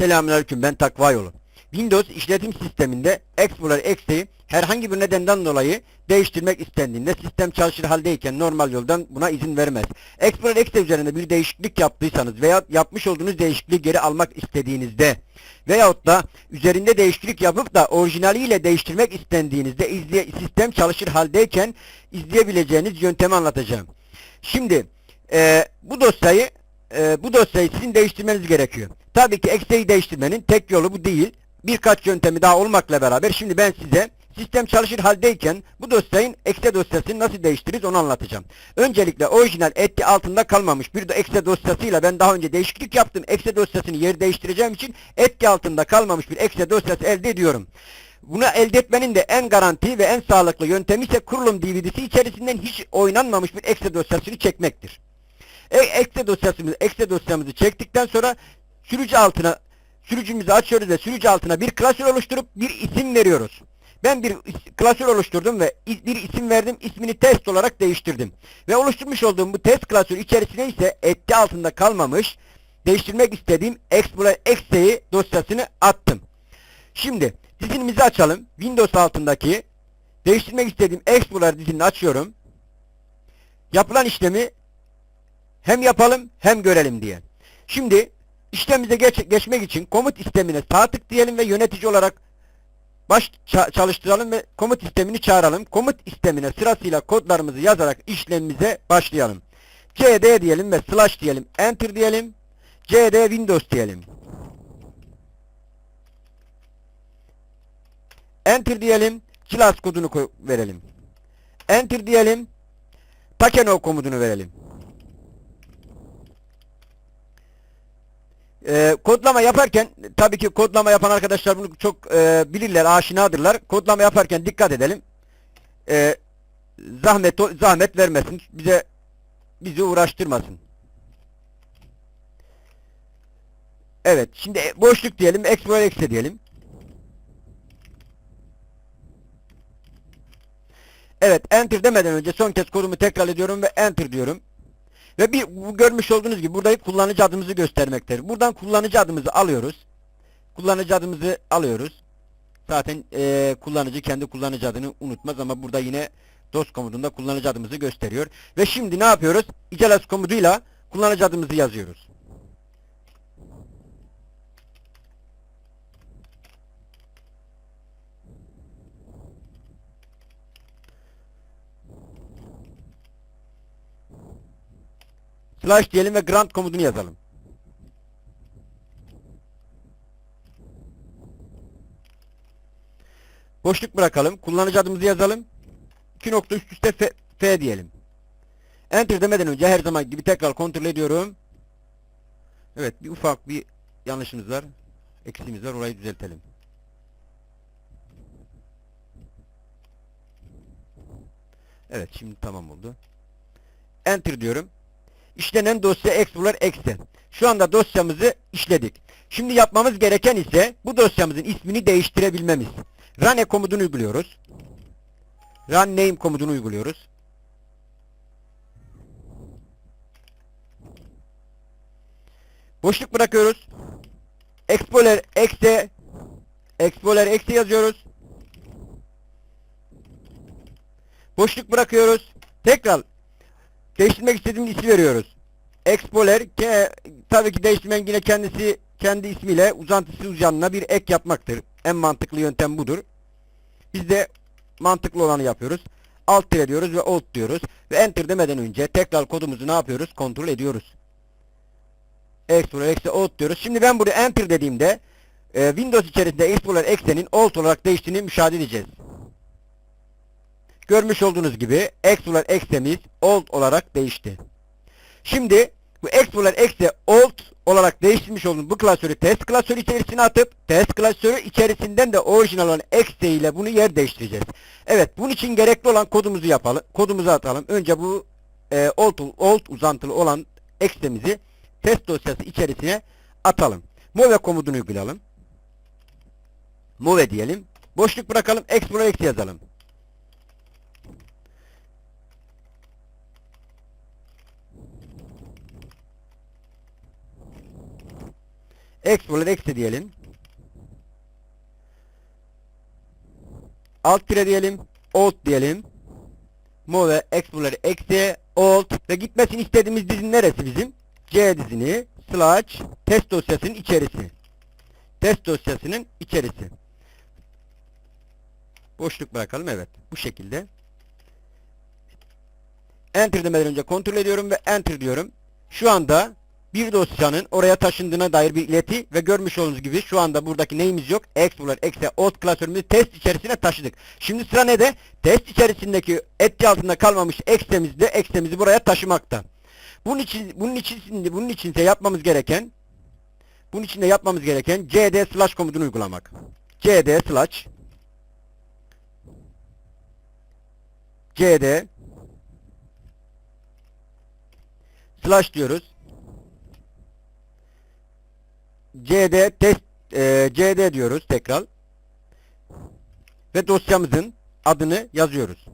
Selamünaleyküm ben Takva Yolu. Windows işletim sisteminde Explorer X'yi herhangi bir nedenden dolayı değiştirmek istendiğinde sistem çalışır haldeyken normal yoldan buna izin vermez. Explorer X üzerinde bir değişiklik yaptıysanız veya yapmış olduğunuz değişikliği geri almak istediğinizde veyahut da üzerinde değişiklik yapıp da orijinaliyle değiştirmek istendiğinizde izleye, sistem çalışır haldeyken izleyebileceğiniz yöntemi anlatacağım. Şimdi e, bu dosyayı e, bu dosyayı sizin değiştirmeniz gerekiyor. Tabii ki Excel'i değiştirmenin tek yolu bu değil. Birkaç yöntemi daha olmakla beraber şimdi ben size sistem çalışır haldeyken bu dosyayın Excel dosyasını nasıl değiştiririz onu anlatacağım. Öncelikle orijinal etki altında kalmamış bir de Excel dosyasıyla ben daha önce değişiklik yaptım. Excel dosyasını yer değiştireceğim için etki altında kalmamış bir Excel dosyası elde ediyorum. Bunu elde etmenin de en garanti ve en sağlıklı yöntemi ise kurulum DVD'si içerisinden hiç oynanmamış bir Excel dosyasını çekmektir. E, Excel dosyasımızı, Excel dosyamızı çektikten sonra sürücü altına sürücümüzü açıyoruz ve sürücü altına bir klasör oluşturup bir isim veriyoruz. Ben bir klasör oluşturdum ve bir isim verdim. ismini test olarak değiştirdim. Ve oluşturmuş olduğum bu test klasörü içerisine ise etki altında kalmamış değiştirmek istediğim X'yi dosyasını attım. Şimdi dizinimizi açalım. Windows altındaki değiştirmek istediğim Explorer dizinini açıyorum. Yapılan işlemi hem yapalım hem görelim diye. Şimdi işlemimize geç, geçmek için komut istemine sağ tık diyelim ve yönetici olarak baş ça- çalıştıralım ve komut istemini çağıralım. Komut istemine sırasıyla kodlarımızı yazarak işlemimize başlayalım. cd diyelim ve slash diyelim. Enter diyelim. cd windows diyelim. Enter diyelim. Class kodunu verelim. Enter diyelim. Takeno komutunu verelim. Ee, kodlama yaparken tabii ki kodlama yapan arkadaşlar bunu çok e, bilirler, aşinadırlar. Kodlama yaparken dikkat edelim. Ee, zahmet zahmet vermesin. Bize bizi uğraştırmasın. Evet, şimdi e, boşluk diyelim, Explorer X'e diyelim. Evet, enter demeden önce son kez kodumu tekrar ediyorum ve enter diyorum. Ve bir bu görmüş olduğunuz gibi burada kullanıcı adımızı göstermektedir. Buradan kullanıcı adımızı alıyoruz. Kullanıcı adımızı alıyoruz. Zaten eee, kullanıcı kendi kullanıcı adını unutmaz ama burada yine DOS komutunda kullanıcı adımızı gösteriyor. Ve şimdi ne yapıyoruz? icalas komutuyla kullanıcı adımızı yazıyoruz. Slash diyelim ve grant komutunu yazalım. Boşluk bırakalım. Kullanıcı adımızı yazalım. 2 nokta üst üste F, F diyelim. Enter demeden önce her zaman gibi tekrar kontrol ediyorum. Evet bir ufak bir yanlışımız var. Eksiğimiz var. Orayı düzeltelim. Evet şimdi tamam oldu. Enter diyorum. İşlenen dosya Explorer Excel. Şu anda dosyamızı işledik. Şimdi yapmamız gereken ise bu dosyamızın ismini değiştirebilmemiz. Run komutunu uyguluyoruz. Run name komutunu uyguluyoruz. Boşluk bırakıyoruz. Explorer Exe Explorer Exe yazıyoruz. Boşluk bırakıyoruz. Tekrar değiştirmek istediğimiz ismi veriyoruz. Explorer ke, tabii ki değiştirmenin yine kendisi kendi ismiyle uzantısız yanına bir ek yapmaktır. En mantıklı yöntem budur. Biz de mantıklı olanı yapıyoruz. Alt tire diyoruz ve alt diyoruz. Ve enter demeden önce tekrar kodumuzu ne yapıyoruz? Kontrol ediyoruz. Explorer eksi alt diyoruz. Şimdi ben buraya enter dediğimde e, Windows içerisinde Explorer eksenin alt olarak değiştiğini müşahede edeceğiz. Görmüş olduğunuz gibi Explorer eksemiz old olarak değişti. Şimdi bu Explorer exe old olarak değiştirmiş olduğumuz bu klasörü test klasörü içerisine atıp test klasörü içerisinden de orijinal olan exe ile bunu yer değiştireceğiz. Evet bunun için gerekli olan kodumuzu yapalım. Kodumuzu atalım. Önce bu e, old, old uzantılı olan exe'mizi test dosyası içerisine atalım. Move komutunu uygulayalım. Move diyelim. Boşluk bırakalım. Explorer exe yazalım. Explorer eksi diyelim. Alt tire diyelim. Alt diyelim. Move Explorer eksi Alt ve gitmesini istediğimiz dizin neresi bizim? C dizini slash test dosyasının içerisi. Test dosyasının içerisi. Boşluk bırakalım evet. Bu şekilde. Enter demeden önce kontrol ediyorum ve enter diyorum. Şu anda bir dosyanın oraya taşındığına dair bir ileti ve görmüş olduğunuz gibi şu anda buradaki neyimiz yok? Explorer eksi alt klasörümüzü test içerisine taşıdık. Şimdi sıra ne de? Test içerisindeki etki altında kalmamış eksemizi de eksemizi buraya taşımakta. Bunun için bunun için bunun için de yapmamız gereken bunun için de yapmamız gereken cd slash komutunu uygulamak. cd slash cd slash diyoruz. Cd test e, cd diyoruz tekrar. Ve dosyamızın adını yazıyoruz.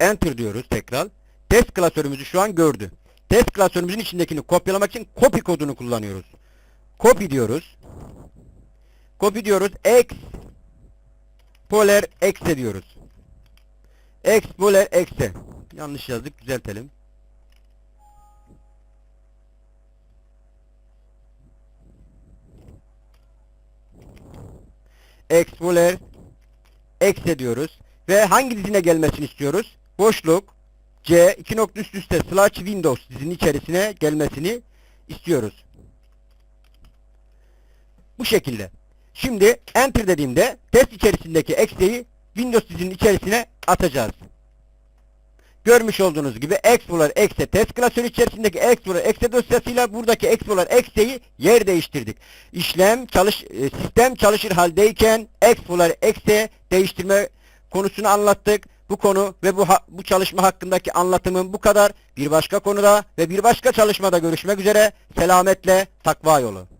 Enter diyoruz tekrar. Test klasörümüzü şu an gördü. Test klasörümüzün içindekini kopyalamak için copy kodunu kullanıyoruz. Copy diyoruz. Copy diyoruz. X polar exe diyoruz. X polar exe. Yanlış yazdık. Düzeltelim. X polar exe diyoruz. Ve hangi dizine gelmesini istiyoruz? Boşluk C iki nokta üst üste slash Windows dizinin içerisine gelmesini istiyoruz. Bu şekilde. Şimdi enter dediğimde test içerisindeki ekseyi Windows dizinin içerisine atacağız. Görmüş olduğunuz gibi Explorer exe test klasörü içerisindeki Explorer exe dosyasıyla buradaki Explorer exe'yi yer değiştirdik. İşlem çalış e, sistem çalışır haldeyken Explorer exe değiştirme konusunu anlattık. Bu konu ve bu bu çalışma hakkındaki anlatımım bu kadar. Bir başka konuda ve bir başka çalışmada görüşmek üzere. Selametle takva yolu.